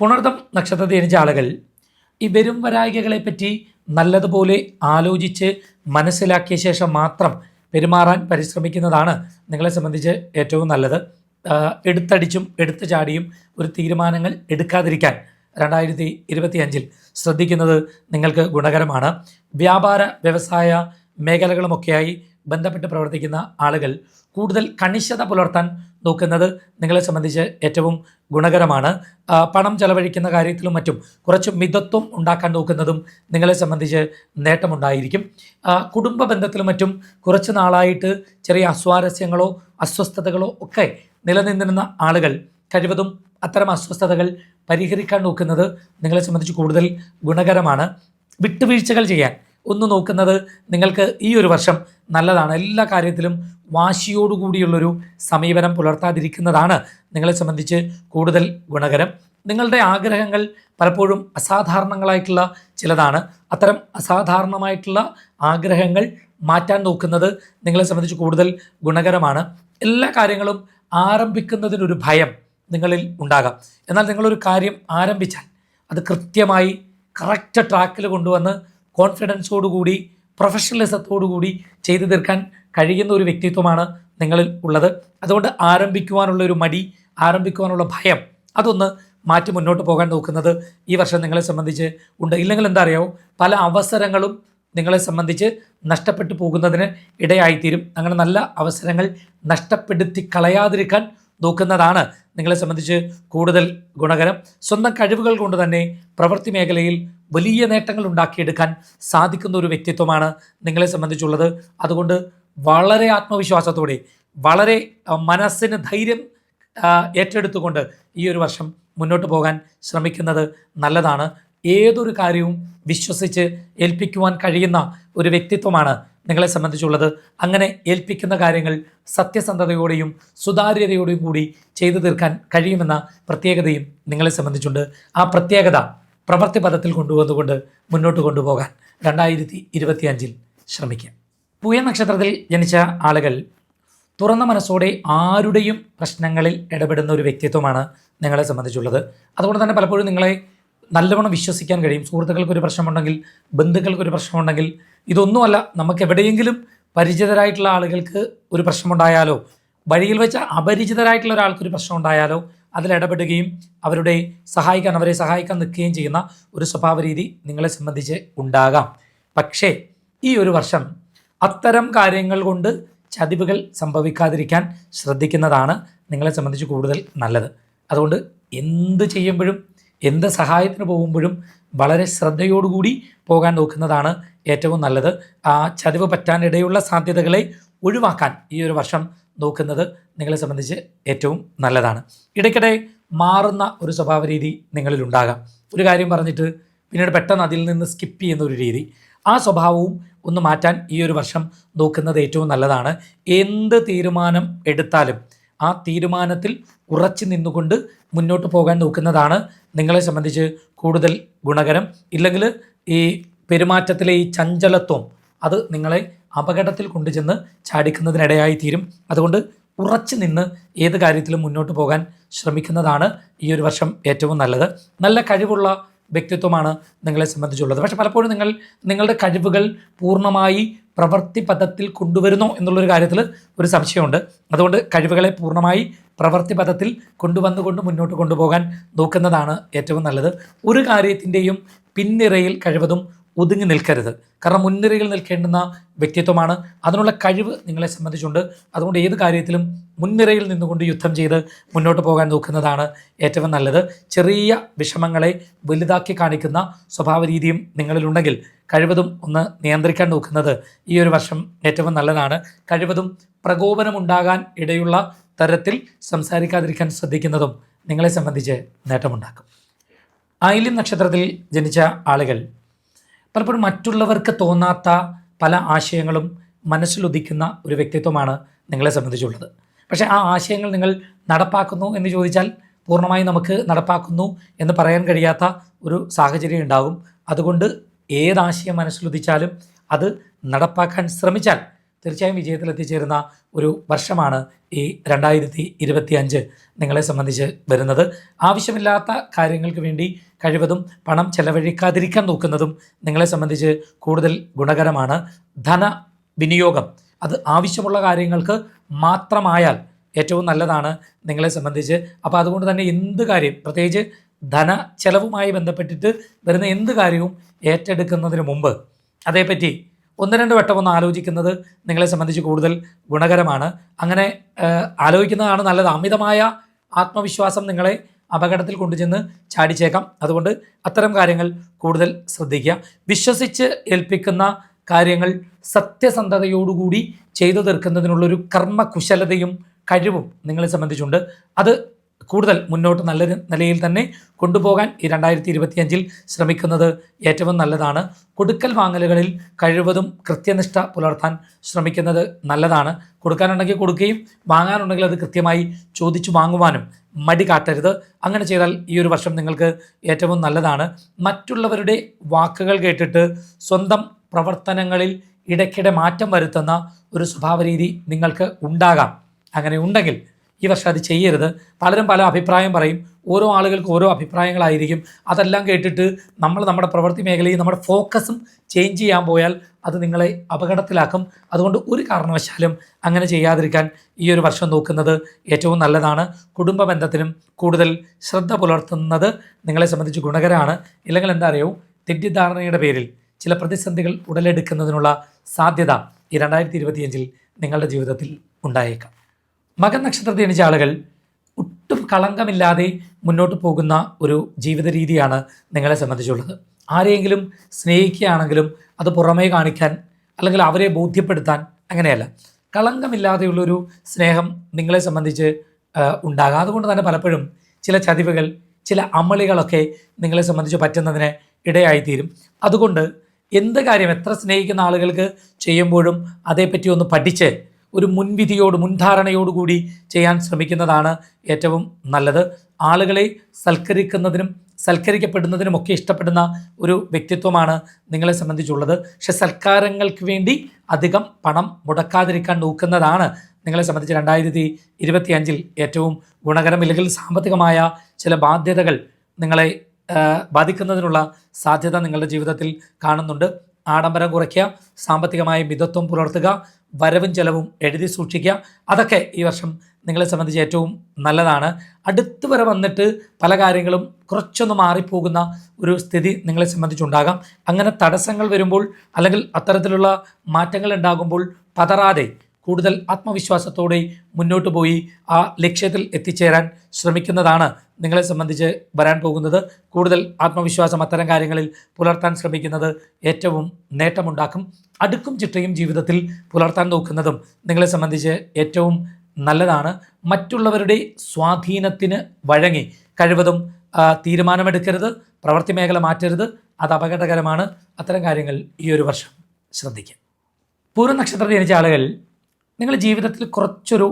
പുണർദം നക്ഷത്രത്തെ ജനിച്ച ആളുകൾ ഈ വരും വരായികകളെ പറ്റി നല്ലതുപോലെ ആലോചിച്ച് മനസ്സിലാക്കിയ ശേഷം മാത്രം പെരുമാറാൻ പരിശ്രമിക്കുന്നതാണ് നിങ്ങളെ സംബന്ധിച്ച് ഏറ്റവും നല്ലത്. എടുത്തടിച്ചും എടുത്തു ചാടിയും ഒരു തീരുമാനങ്ങൾ എടുക്കാതിരിക്കാൻ രണ്ടായിരത്തി ഇരുപത്തി അഞ്ചിൽ ശ്രദ്ധിക്കുന്നത് നിങ്ങൾക്ക് ഗുണകരമാണ്. വ്യാപാര വ്യവസായ മേഖലകളുമൊക്കെയായി ബന്ധപ്പെട്ട് പ്രവർത്തിക്കുന്ന ആളുകൾ കൂടുതൽ കണിശത പുലർത്താൻ നോക്കുന്നത് നിങ്ങളെ സംബന്ധിച്ച് ഏറ്റവും ഗുണകരമാണ്. പണം ചെലവഴിക്കുന്ന കാര്യത്തിലും മറ്റും കുറച്ച് മിതത്വം ഉണ്ടാക്കാൻ നോക്കുന്നതും നിങ്ങളെ സംബന്ധിച്ച് നേട്ടമുണ്ടായിരിക്കും. കുടുംബ ബന്ധത്തിലും മറ്റും കുറച്ച് നാളായിട്ട് ചെറിയ അസ്വാരസ്യങ്ങളോ അസ്വസ്ഥതകളോ ഒക്കെ നിലനിന്നിരുന്ന ആളുകൾ കഴിവതും അത്തരം അസ്വസ്ഥതകൾ പരിഹരിക്കാൻ നോക്കുന്നത് നിങ്ങളെ സംബന്ധിച്ച് കൂടുതൽ ഗുണകരമാണ്. വിട്ടുവീഴ്ചകൾ ചെയ്യാൻ ഒന്ന് നോക്കുന്നത് നിങ്ങൾക്ക് ഈ ഒരു വർഷം നല്ലതാണ്. എല്ലാ കാര്യത്തിലും വാശിയോടുകൂടിയുള്ളൊരു സമീപനം പുലർത്താതിരിക്കുന്നതാണ് നിങ്ങളെ സംബന്ധിച്ച് കൂടുതൽ ഗുണകരം. നിങ്ങളുടെ ആഗ്രഹങ്ങൾ പലപ്പോഴും അസാധാരണങ്ങളായിട്ടുള്ള ചിലതാണ്. അത്തരം അസാധാരണമായിട്ടുള്ള ആഗ്രഹങ്ങൾ മാറ്റാൻ നോക്കുന്നത് നിങ്ങളെ സംബന്ധിച്ച് കൂടുതൽ ഗുണകരമാണ്. എല്ലാ കാര്യങ്ങളും ആരംഭിക്കുന്നതിനൊരു ഭയം നിങ്ങളിൽ ഉണ്ടാകാം. എന്നാൽ നിങ്ങളൊരു കാര്യം ആരംഭിച്ചാൽ അത് കൃത്യമായി കറക്റ്റ് ട്രാക്കിൽ കൊണ്ടുവന്ന് കോൺഫിഡൻസോടുകൂടി പ്രൊഫഷണലിസത്തോടുകൂടി ചെയ്തു തീർക്കാൻ കഴിയുന്ന ഒരു വ്യക്തിത്വമാണ് നിങ്ങളിൽ ഉള്ളത്. അതുകൊണ്ട് ആരംഭിക്കുവാനുള്ള ഒരു മടി ആരംഭിക്കുവാനുള്ള ഭയം അതൊന്ന് മാറ്റി മുന്നോട്ട് പോകാൻ നോക്കുന്നത് ഈ വർഷം നിങ്ങളെ സംബന്ധിച്ച് ഉണ്ട്. ഇല്ലെങ്കിൽ എന്താ അറിയാമോ പല അവസരങ്ങളും നിങ്ങളെ സംബന്ധിച്ച് നഷ്ടപ്പെട്ടു പോകുന്നതിന് ഇടയായിത്തീരും. അങ്ങനെ നല്ല അവസരങ്ങൾ നഷ്ടപ്പെടുത്തി കളയാതിരിക്കാൻ നോക്കുന്നതാണ് നിങ്ങളെ സംബന്ധിച്ച് കൂടുതൽ ഗുണകരം. സ്വന്തം കഴിവുകൾ കൊണ്ട് തന്നെ പ്രവൃത്തി മേഖലയിൽ വലിയ നേട്ടങ്ങൾ ഉണ്ടാക്കിയെടുക്കാൻ സാധിക്കുന്ന ഒരു വ്യക്തിത്വമാണ് നിങ്ങളെ സംബന്ധിച്ചുള്ളത്. അതുകൊണ്ട് വളരെ ആത്മവിശ്വാസത്തോടെ വളരെ മനസ്സിന് ധൈര്യം ഏറ്റെടുത്തുകൊണ്ട് ഈ ഒരു വർഷം മുന്നോട്ട് പോകാൻ ശ്രമിക്കുന്നത് നല്ലതാണ്. ഏതൊരു കാര്യവും വിശ്വസിച്ച് ഏൽപ്പിക്കുവാൻ കഴിയുന്ന ഒരു വ്യക്തിത്വമാണ് നിങ്ങളെ സംബന്ധിച്ചുള്ളത്. അങ്ങനെ ഏൽപ്പിക്കുന്ന കാര്യങ്ങൾ സത്യസന്ധതയോടെയും സുതാര്യതയോടെയും കൂടി ചെയ്തു തീർക്കാൻ കഴിയുമെന്ന പ്രത്യേകതയും നിങ്ങളെ സംബന്ധിച്ചുണ്ട്. ആ പ്രത്യേകത പ്രവൃത്തി പദത്തിൽ കൊണ്ടുവന്നുകൊണ്ട് മുന്നോട്ട് കൊണ്ടുപോകാൻ രണ്ടായിരത്തി ഇരുപത്തിയഞ്ചിൽ ശ്രമിക്കാം. പൂയ നക്ഷത്രത്തിൽ ജനിച്ച ആളുകൾ തുറന്ന മനസ്സോടെ ആരുടെയും പ്രശ്നങ്ങളിൽ ഇടപെടുന്ന ഒരു വ്യക്തിത്വമാണ് നിങ്ങളെ സംബന്ധിച്ചുള്ളത്. അതുകൊണ്ട് തന്നെ പലപ്പോഴും നിങ്ങളെ നല്ലവണ്ണം വിശ്വസിക്കാൻ കഴിയും. സുഹൃത്തുക്കൾക്കൊരു പ്രശ്നമുണ്ടെങ്കിൽ ബന്ധുക്കൾക്കൊരു പ്രശ്നമുണ്ടെങ്കിൽ ഇതൊന്നുമല്ല നമുക്ക് എവിടെയെങ്കിലും പരിചിതരായിട്ടുള്ള ആളുകൾക്ക് ഒരു പ്രശ്നമുണ്ടായാലോ വഴിയിൽ വെച്ച് അപരിചിതരായിട്ടുള്ള ഒരാൾക്കൊരു പ്രശ്നം ഇടപെടുകയും അവരുടെ സഹായിക്കാൻ അവരെ സഹായിക്കാൻ നിൽക്കുകയും ചെയ്യുന്ന ഒരു സ്വഭാവ രീതി നിങ്ങളെ സംബന്ധിച്ച് ഉണ്ടാകാം. പക്ഷേ ഈ ഒരു വർഷം അത്തരം കാര്യങ്ങൾ കൊണ്ട് ചതിവുകൾ സംഭവിക്കാതിരിക്കാൻ ശ്രദ്ധിക്കുന്നതാണ് നിങ്ങളെ സംബന്ധിച്ച് കൂടുതൽ നല്ലത്. അതുകൊണ്ട് എന്ത് ചെയ്യുമ്പോഴും എന്ത് സഹായത്തിന് പോകുമ്പോഴും വളരെ ശ്രദ്ധയോടുകൂടി പോകാൻ നോക്കുന്നതാണ് ഏറ്റവും നല്ലത്. ആ ചതിവ് പറ്റാനിടയുള്ള സാധ്യതകളെ ഒഴിവാക്കാൻ ഈ ഒരു വർഷം നോക്കുന്നത് നിങ്ങളെ സംബന്ധിച്ച് ഏറ്റവും നല്ലതാണ്. ഇടയ്ക്കിടെ മാറുന്ന ഒരു സ്വഭാവ രീതി നിങ്ങളിലുണ്ടാകാം. ഒരു കാര്യം പറഞ്ഞിട്ട് പിന്നീട് പെട്ടെന്ന് അതിൽ നിന്ന് സ്കിപ്പ് ചെയ്യുന്ന ഒരു രീതി. ആ സ്വഭാവവും ഒന്ന് മാറ്റാൻ ഈ ഒരു വർഷം നോക്കുന്നത് ഏറ്റവും നല്ലതാണ്. എന്ത് തീരുമാനം എടുത്താലും ആ തീരുമാനത്തിൽ ഉറച്ചു നിന്നുകൊണ്ട് മുന്നോട്ട് പോകാൻ നോക്കുന്നതാണ് നിങ്ങളെ സംബന്ധിച്ച് കൂടുതൽ ഗുണകരം. ഇല്ലെങ്കിൽ ഈ പെരുമാറ്റത്തിലെ ഈ ചഞ്ചലത്വം അത് നിങ്ങളെ അപകടത്തിൽ കൊണ്ടുചെന്ന് ചാടിക്കുന്നതിനിടയായി തീരും അതുകൊണ്ട് ഉറച്ചു നിന്ന് ഏത് കാര്യത്തിലും മുന്നോട്ട് പോകാൻ ശ്രമിക്കുന്നതാണ് ഈ ഒരു വർഷം ഏറ്റവും നല്ലത്. നല്ല കഴിവുള്ള വ്യക്തിത്വമാണ് നിങ്ങളെ സംബന്ധിച്ചുള്ളത്. പക്ഷേ പലപ്പോഴും നിങ്ങൾ നിങ്ങളുടെ കഴിവുകൾ പൂർണമായി പ്രവൃത്തി പദത്തിൽ കൊണ്ടുവരുന്നു എന്നുള്ളൊരു കാര്യത്തിൽ ഒരു സംശയമുണ്ട്. അതുകൊണ്ട് കഴിവുകളെ പൂർണമായി പ്രവൃത്തി പദത്തിൽ കൊണ്ടുവന്നുകൊണ്ട് മുന്നോട്ട് കൊണ്ടുപോകാൻ നോക്കുന്നതാണ് ഏറ്റവും നല്ലത്. ഒരു കാര്യത്തിന്റെയും പിന്നിറയിൽ കഴിവതും ഒതുങ്ങി നിൽക്കരുത്. കാരണം മുൻനിരയിൽ നിൽക്കേണ്ടുന്ന വ്യക്തിത്വമാണ്. അതിനുള്ള കഴിവ് നിങ്ങളെ സംബന്ധിച്ചുണ്ട്. അതുകൊണ്ട് ഏത് കാര്യത്തിലും മുൻനിരയിൽ നിന്നുകൊണ്ട് യുദ്ധം ചെയ്ത് മുന്നോട്ട് പോകാൻ നോക്കുന്നതാണ് ഏറ്റവും നല്ലത്. ചെറിയ വിഷമങ്ങളെ വലുതാക്കി കാണിക്കുന്ന സ്വഭാവ രീതിയും നിങ്ങളിലുണ്ടെങ്കിൽ കഴിവതും ഒന്ന് നിയന്ത്രിക്കാൻ നോക്കുന്നത് ഈ ഒരു വർഷം ഏറ്റവും നല്ലതാണ്. കഴിവതും പ്രകോപനമുണ്ടാകാൻ ഇടയുള്ള തരത്തിൽ സംസാരിക്കാതിരിക്കാൻ ശ്രദ്ധിക്കുന്നതും നിങ്ങളെ സംബന്ധിച്ച് നേട്ടമുണ്ടാക്കും. ആയില്യം നക്ഷത്രത്തിൽ ജനിച്ച ആളുകൾ പലപ്പോഴും മറ്റുള്ളവർക്ക് തോന്നാത്ത പല ആശയങ്ങളും മനസ്സിലുദിക്കുന്ന ഒരു വ്യക്തിത്വമാണ് നിങ്ങളെ സംബന്ധിച്ചുള്ളത്. പക്ഷേ ആ ആശയങ്ങൾ നിങ്ങൾ നടപ്പാക്കുന്നു എന്ന് ചോദിച്ചാൽ പൂർണമായി നമുക്ക് നടപ്പാക്കുന്നു എന്ന് പറയാൻ കഴിയാത്ത ഒരു സാഹചര്യം ഉണ്ടാകും അതുകൊണ്ട് ഏതാശയം മനസ്സിലുദിച്ചാലും അത് നടപ്പാക്കാൻ ശ്രമിച്ചാൽ തീർച്ചയായും വിജയത്തിൽ എത്തിച്ചേരുന്ന ഒരു വർഷമാണ് ഈ രണ്ടായിരത്തി ഇരുപത്തി അഞ്ച് നിങ്ങളെ സംബന്ധിച്ച് വരുന്നത്. ആവശ്യമില്ലാത്ത കാര്യങ്ങൾക്ക് വേണ്ടി കഴിവതും പണം ചെലവഴിക്കാതിരിക്കാൻ നോക്കുന്നതും നിങ്ങളെ സംബന്ധിച്ച് കൂടുതൽ ഗുണകരമാണ്. ധന വിനിയോഗം. അത് ആവശ്യമുള്ള കാര്യങ്ങൾക്ക് മാത്രമായാൽ ഏറ്റവും നല്ലതാണ് നിങ്ങളെ സംബന്ധിച്ച്. അപ്പോൾ അതുകൊണ്ട് തന്നെ എന്ത് കാര്യം? പ്രത്യേകിച്ച് ധന ചെലവുമായി ബന്ധപ്പെട്ടിട്ട് വരുന്ന എന്ത് കാര്യവും ഏറ്റെടുക്കുന്നതിന് മുമ്പ് അതേപ്പറ്റി ഒന്ന് രണ്ട് വട്ടം ഒന്ന് ആലോചിക്കുന്നത് നിങ്ങളെ സംബന്ധിച്ച് കൂടുതൽ ഗുണകരമാണ്. അങ്ങനെ ആലോചിക്കുന്നതാണ് നല്ലത്. അമിതമായ ആത്മവിശ്വാസം നിങ്ങളെ അപകടത്തിൽ കൊണ്ടുചെന്ന് ചാടിച്ചേക്കാം. അതുകൊണ്ട് അത്തരം കാര്യങ്ങൾ കൂടുതൽ ശ്രദ്ധിക്കുക. വിശ്വസിച്ച് ഏൽപ്പിക്കുന്ന കാര്യങ്ങൾ സത്യസന്ധതയോടുകൂടി ചെയ്തു തീർക്കുന്നതിനുള്ളൊരു കർമ്മകുശലതയും കഴിവും നിങ്ങളെ സംബന്ധിച്ചുണ്ട്. അത് കൂടുതൽ മുന്നോട്ട് നല്ല നിലയിൽ തന്നെ കൊണ്ടുപോകാൻ ഈ രണ്ടായിരത്തി ഇരുപത്തിയഞ്ചിൽ ശ്രമിക്കുന്നത് ഏറ്റവും നല്ലതാണ്. കൊടുക്കൽ വാങ്ങലുകളിൽ കഴിവതും കൃത്യനിഷ്ഠ പുലർത്താൻ ശ്രമിക്കുന്നത് നല്ലതാണ്. കൊടുക്കാനുണ്ടെങ്കിൽ കൊടുക്കുകയും വാങ്ങാനുണ്ടെങ്കിൽ അത് കൃത്യമായി ചോദിച്ചു വാങ്ങുവാനും മടി കാട്ടരുത്. അങ്ങനെ ചെയ്താൽ ഈ ഒരു വർഷം നിങ്ങൾക്ക് ഏറ്റവും നല്ലതാണ്. മറ്റുള്ളവരുടെ വാക്കുകൾ കേട്ടിട്ട് സ്വന്തം പ്രവർത്തനങ്ങളിൽ ഇടയ്ക്കിടെ മാറ്റം വരുത്തുന്ന ഒരു സ്വഭാവ രീതി നിങ്ങൾക്ക് ഉണ്ടാകാം. അങ്ങനെ ഉണ്ടെങ്കിൽ ഈ വർഷം അത് ചെയ്യരുത്. പലരും പല അഭിപ്രായം പറയും. ഓരോ ആളുകൾക്ക് ഓരോ അഭിപ്രായങ്ങളായിരിക്കും. അതെല്ലാം കേട്ടിട്ട് നമ്മൾ നമ്മുടെ പ്രവൃത്തി മേഖലയിൽ നമ്മുടെ ഫോക്കസും ചേഞ്ച് ചെയ്യാൻ പോയാൽ അത് നിങ്ങളെ അപകടത്തിലാക്കും. അതുകൊണ്ട് ഒരു കാരണവശാലും അങ്ങനെ ചെയ്യാതിരിക്കാൻ ഈ ഒരു വർഷം നോക്കുന്നത് ഏറ്റവും നല്ലതാണ്. കുടുംബ ബന്ധത്തിനും കൂടുതൽ ശ്രദ്ധ പുലർത്തുന്നത് നിങ്ങളെ സംബന്ധിച്ച് ഗുണകരമാണ്. ഇല്ലെങ്കിൽ എന്താ അറിയോ? തെറ്റിദ്ധാരണയുടെ പേരിൽ ചില പ്രതിസന്ധികൾ ഉടലെടുക്കുന്നതിനുള്ള സാധ്യത ഈ രണ്ടായിരത്തി ഇരുപത്തിയഞ്ചിൽ നിങ്ങളുടെ ജീവിതത്തിൽ ഉണ്ടായേക്കാം. മകൻ നക്ഷത്രത്തിൽ ജനിച്ച ആളുകൾ ഒട്ടും കളങ്കമില്ലാതെ മുന്നോട്ട് പോകുന്ന ഒരു ജീവിത രീതിയാണ് നിങ്ങളെ സംബന്ധിച്ചുള്ളത്. ആരെയെങ്കിലും സ്നേഹിക്കുകയാണെങ്കിലും അത് പുറമേ കാണിക്കാൻ അല്ലെങ്കിൽ അവരെ ബോധ്യപ്പെടുത്താൻ അങ്ങനെയല്ല. കളങ്കമില്ലാതെയുള്ളൊരു സ്നേഹം നിങ്ങളെ സംബന്ധിച്ച് ഉണ്ടാകാം. അതുകൊണ്ട് തന്നെ പലപ്പോഴും ചില ചതിവുകൾ ചില അമളികളൊക്കെ നിങ്ങളെ സംബന്ധിച്ച് പറ്റുന്നതിന് ഇടയായിത്തീരും. അതുകൊണ്ട് എന്ത് കാര്യം എത്ര സ്നേഹിക്കുന്ന ആളുകൾക്ക് ചെയ്യുമ്പോഴും അതേപ്പറ്റി ഒന്ന് പഠിച്ച് ഒരു മുൻവിധിയോട് മുൻധാരണയോടുകൂടി ചെയ്യാൻ ശ്രമിക്കുന്നതാണ് ഏറ്റവും നല്ലത്. ആളുകളെ സൽക്കരിക്കുന്നതിനും സൽക്കരിക്കപ്പെടുന്നതിനുമൊക്കെ ഇഷ്ടപ്പെടുന്ന ഒരു വ്യക്തിത്വമാണ് നിങ്ങളെ സംബന്ധിച്ചുള്ളത്. പക്ഷെ സൽക്കാരങ്ങൾക്ക് വേണ്ടി അധികം പണം മുടക്കാതിരിക്കാൻ നോക്കുന്നതാണ് നിങ്ങളെ സംബന്ധിച്ച് രണ്ടായിരത്തി ഇരുപത്തി അഞ്ചിൽ ഏറ്റവും ഗുണകരം. ഇല്ലെങ്കിൽ സാമ്പത്തികമായ ചില ബാധ്യതകൾ നിങ്ങളെ ബാധിക്കുന്നതിനുള്ള സാധ്യത നിങ്ങളുടെ ജീവിതത്തിൽ കാണുന്നുണ്ട്. ആഡംബരം കുറയ്ക്കുക സാമ്പത്തികമായ മിതത്വം പുലർത്തുക വരവും ചെലവും എഴുതി സൂക്ഷിക്കുക അതൊക്കെ ഈ വർഷം നിങ്ങളെ സംബന്ധിച്ച് ഏറ്റവും നല്ലതാണ്. അടുത്ത് വരെ വന്നിട്ട് പല കാര്യങ്ങളും കുറച്ചൊന്ന് മാറിപ്പോകുന്ന ഒരു സ്ഥിതി നിങ്ങളെ സംബന്ധിച്ചുണ്ടാകാം. അങ്ങനെ തടസ്സങ്ങൾ വരുമ്പോൾ അല്ലെങ്കിൽ അത്തരത്തിലുള്ള മാറ്റങ്ങൾ ഉണ്ടാകുമ്പോൾ പതറാതെ കൂടുതൽ ആത്മവിശ്വാസത്തോടെ മുന്നോട്ട് പോയി ആ ലക്ഷ്യത്തിൽ എത്തിച്ചേരാൻ ശ്രമിക്കുന്നതാണ് നിങ്ങളെ സംബന്ധിച്ച് വരാൻ പോകുന്നത്. കൂടുതൽ ആത്മവിശ്വാസം അത്തരം കാര്യങ്ങളിൽ പുലർത്താൻ ശ്രമിക്കുന്നത് ഏറ്റവും നേട്ടമുണ്ടാക്കും. അടുക്കും ചിട്ടയും ജീവിതത്തിൽ പുലർത്താൻ നോക്കുന്നതും നിങ്ങളെ സംബന്ധിച്ച് ഏറ്റവും നല്ലതാണ്. മറ്റുള്ളവരുടെ സ്വാധീനത്തിന് വഴങ്ങി കഴിവതും തീരുമാനമെടുക്കരുത് പ്രവൃത്തി മേഖല മാറ്റരുത്. അത് അപകടകരമാണ്. അത്തരം കാര്യങ്ങൾ ഈ ഒരു വർഷം ശ്രദ്ധിക്കുക. പൂർവ നക്ഷത്രത്തിൽ ജനിച്ച ആളുകൾ നിങ്ങൾ ജീവിതത്തിൽ കുറച്ചൊരു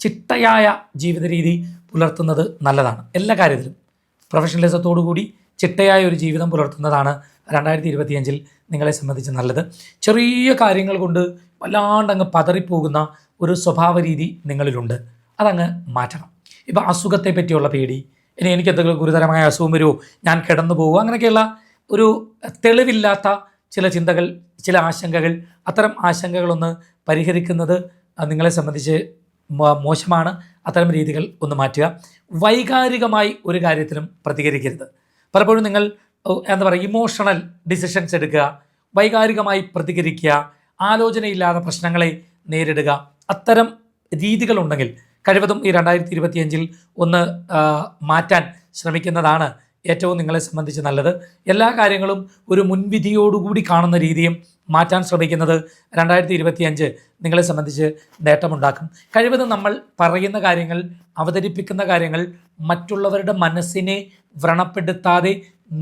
ചിട്ടയായ ജീവിത രീതി പുലർത്തുന്നത് നല്ലതാണ്. എല്ലാ കാര്യത്തിലും പ്രൊഫഷണലിസത്തോടു കൂടി ചിട്ടയായ ഒരു ജീവിതം പുലർത്തുന്നതാണ് രണ്ടായിരത്തി ഇരുപത്തിയഞ്ചിൽ നിങ്ങളെ സംബന്ധിച്ച് നല്ലത്. ചെറിയ കാര്യങ്ങൾ കൊണ്ട് വല്ലാണ്ട് അങ്ങ് പതറിപ്പോകുന്ന ഒരു സ്വഭാവ രീതി നിങ്ങളിലുണ്ട്. അതങ്ങ് മാറ്റണം. ഇപ്പോൾ അസുഖത്തെ പറ്റിയുള്ള പേടി ഇനി എനിക്ക് എന്തെങ്കിലും ഗുരുതരമായ അസുഖം വരുമോ ഞാൻ കിടന്നു പോകുമോ അങ്ങനെയൊക്കെയുള്ള ഒരു തെളിവില്ലാത്ത ചില ചിന്തകൾ ചില ആശങ്കകൾ അത്തരം ആശങ്കകളൊന്ന് പരിഹരിക്കുന്നത് അഹ് നിങ്ങളെ സംബന്ധിച്ച് മോശമാണ്. അത്തരം രീതികൾ ഒന്ന് മാറ്റുക. വൈകാരികമായി ഒരു കാര്യത്തിലും പ്രതികരിക്കരുത്. പലപ്പോഴും നിങ്ങൾ എന്താ പറയുക ഇമോഷണൽ ഡിസിഷൻസ് എടുക്കുക വൈകാരികമായി പ്രതികരിക്കുക ആലോചനയില്ലാതെ പ്രശ്നങ്ങളെ നേരിടുക. അത്തരം രീതികളുണ്ടെങ്കിൽ കഴിവതും ഈ രണ്ടായിരത്തി ഇരുപത്തിയഞ്ചിൽ ഒന്ന് മാറ്റാൻ ശ്രമിക്കുന്നതാണ് ഏറ്റവും നിങ്ങളെ സംബന്ധിച്ച് നല്ലത്. എല്ലാ കാര്യങ്ങളും ഒരു മുൻവിധിയോടുകൂടി കാണുന്ന രീതിയും മാറ്റാൻ ശ്രമിക്കുന്നത് രണ്ടായിരത്തി ഇരുപത്തി അഞ്ച് നിങ്ങളെ സംബന്ധിച്ച് നേട്ടമുണ്ടാക്കും. കഴിവതും നമ്മൾ പറയുന്ന കാര്യങ്ങൾ അവതരിപ്പിക്കുന്ന കാര്യങ്ങൾ മറ്റുള്ളവരുടെ മനസ്സിനെ വ്രണപ്പെടുത്താതെ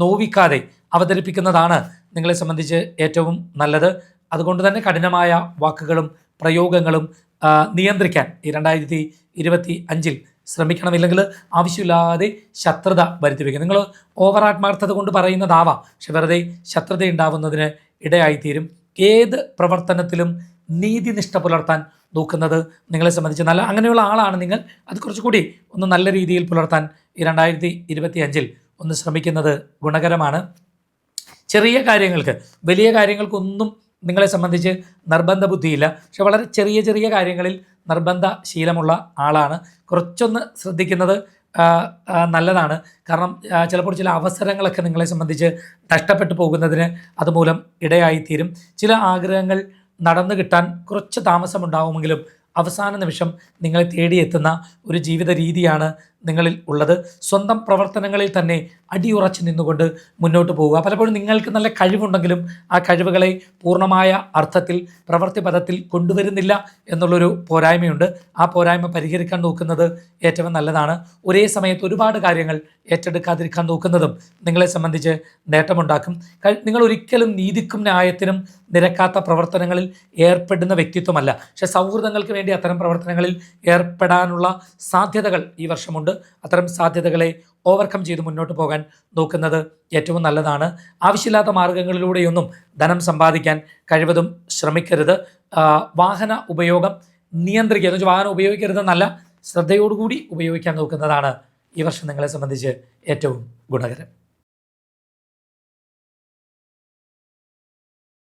നോവിക്കാതെ അവതരിപ്പിക്കുന്നതാണ് നിങ്ങളെ സംബന്ധിച്ച് ഏറ്റവും നല്ലത്. അതുകൊണ്ട് തന്നെ കഠിനമായ വാക്കുകളും പ്രയോഗങ്ങളും നിയന്ത്രിക്കാൻ ഈ രണ്ടായിരത്തി ഇരുപത്തി അഞ്ചിൽ ശ്രമിക്കണമില്ലെങ്കിൽ ആവശ്യമില്ലാതെ ശത്രുത വരുത്തി വയ്ക്കും നിങ്ങൾ ഓവർ ആത്മാർത്ഥത കൊണ്ട് പറയുന്നതാവാം. പക്ഷെ വെറുതെ ശത്രുത ഉണ്ടാവുന്നതിന് ഇടയായിത്തീരും. ഏത് പ്രവർത്തനത്തിലും നീതിനിഷ്ഠ പുലർത്താൻ നോക്കുന്നത് നിങ്ങളെ സംബന്ധിച്ച് നല്ല അങ്ങനെയുള്ള ആളാണ് നിങ്ങൾ. അത് കുറച്ചുകൂടി ഒന്ന് നല്ല രീതിയിൽ പുലർത്താൻ ഈ രണ്ടായിരത്തി ഇരുപത്തി അഞ്ചിൽ ഒന്ന് ശ്രമിക്കുന്നത് ഗുണകരമാണ്. ചെറിയ കാര്യങ്ങൾക്ക് വലിയ കാര്യങ്ങൾക്കൊന്നും നിങ്ങളെ സംബന്ധിച്ച് നിർബന്ധ ബുദ്ധിയില്ല പക്ഷെ വളരെ ചെറിയ ചെറിയ കാര്യങ്ങളിൽ നിർബന്ധ ശീലമുള്ള ആളാണ്. കുറച്ചൊന്ന് ശ്രദ്ധിക്കുന്നത് നല്ലതാണ്. കാരണം ചിലപ്പോൾ ചില അവസരങ്ങളൊക്കെ നിങ്ങളെ സംബന്ധിച്ച് നഷ്ടപ്പെട്ടു പോകുന്നതിന് അതുമൂലം ഇടയായിത്തീരും. ചില ആഗ്രഹങ്ങൾ നടന്നു കിട്ടാൻ കുറച്ച് താമസമുണ്ടാവുമെങ്കിലും അവസാന നിമിഷം നിങ്ങളെ തേടിയെത്തുന്ന ഒരു ജീവിത രീതിയാണ് നിങ്ങളിൽ ഉള്ളത്. സ്വന്തം പ്രവർത്തനങ്ങളിൽ തന്നെ അടിയുറച്ച് നിന്നുകൊണ്ട് മുന്നോട്ട് പോവുക. പലപ്പോഴും നിങ്ങൾക്ക് നല്ല കഴിവുണ്ടെങ്കിലും ആ കഴിവുകളെ പൂർണമായ അർത്ഥത്തിൽ പ്രവൃത്തി പദത്തിൽ കൊണ്ടുവരുന്നില്ല എന്നുള്ളൊരു പോരായ്മയുണ്ട്. ആ പോരായ്മ പരിഹരിക്കാൻ നോക്കുന്നത് ഏറ്റവും നല്ലതാണ്. ഒരേ സമയത്ത് ഒരുപാട് കാര്യങ്ങൾ ഏറ്റെടുക്കാതിരിക്കാൻ നോക്കുന്നതും നിങ്ങളെ സംബന്ധിച്ച് നേട്ടമുണ്ടാക്കും. നിങ്ങൾ ഒരിക്കലും നീതിക്കും ന്യായത്തിനും നിരക്കാത്ത പ്രവർത്തനങ്ങളിൽ ഏർപ്പെടുന്ന വ്യക്തിത്വമല്ല. പക്ഷേ സൗഹൃദങ്ങൾക്ക് വേണ്ടി അത്തരം പ്രവർത്തനങ്ങളിൽ ഏർപ്പെടാനുള്ള സാധ്യതകൾ ഈ വർഷമുണ്ട് അത്തരം സാധ്യതകളെ ഓവർകം ചെയ്ത് മുന്നോട്ട് പോകാൻ നോക്കുന്നത് ഏറ്റവും നല്ലതാണ്. ആവശ്യമില്ലാത്ത മാർഗങ്ങളിലൂടെയൊന്നും ധനം സമ്പാദിക്കാൻ കഴിവതും ശ്രമിക്കരുത്. വാഹന ഉപയോഗം നിയന്ത്രിക്കുക. എന്ന് വാഹനം ഉപയോഗിക്കരുതെന്നല്ല ശ്രദ്ധയോടുകൂടി ഉപയോഗിക്കാൻ നോക്കുന്നതാണ് ഈ വർഷം നിങ്ങളെ സംബന്ധിച്ച് ഏറ്റവും ഗുണകരം.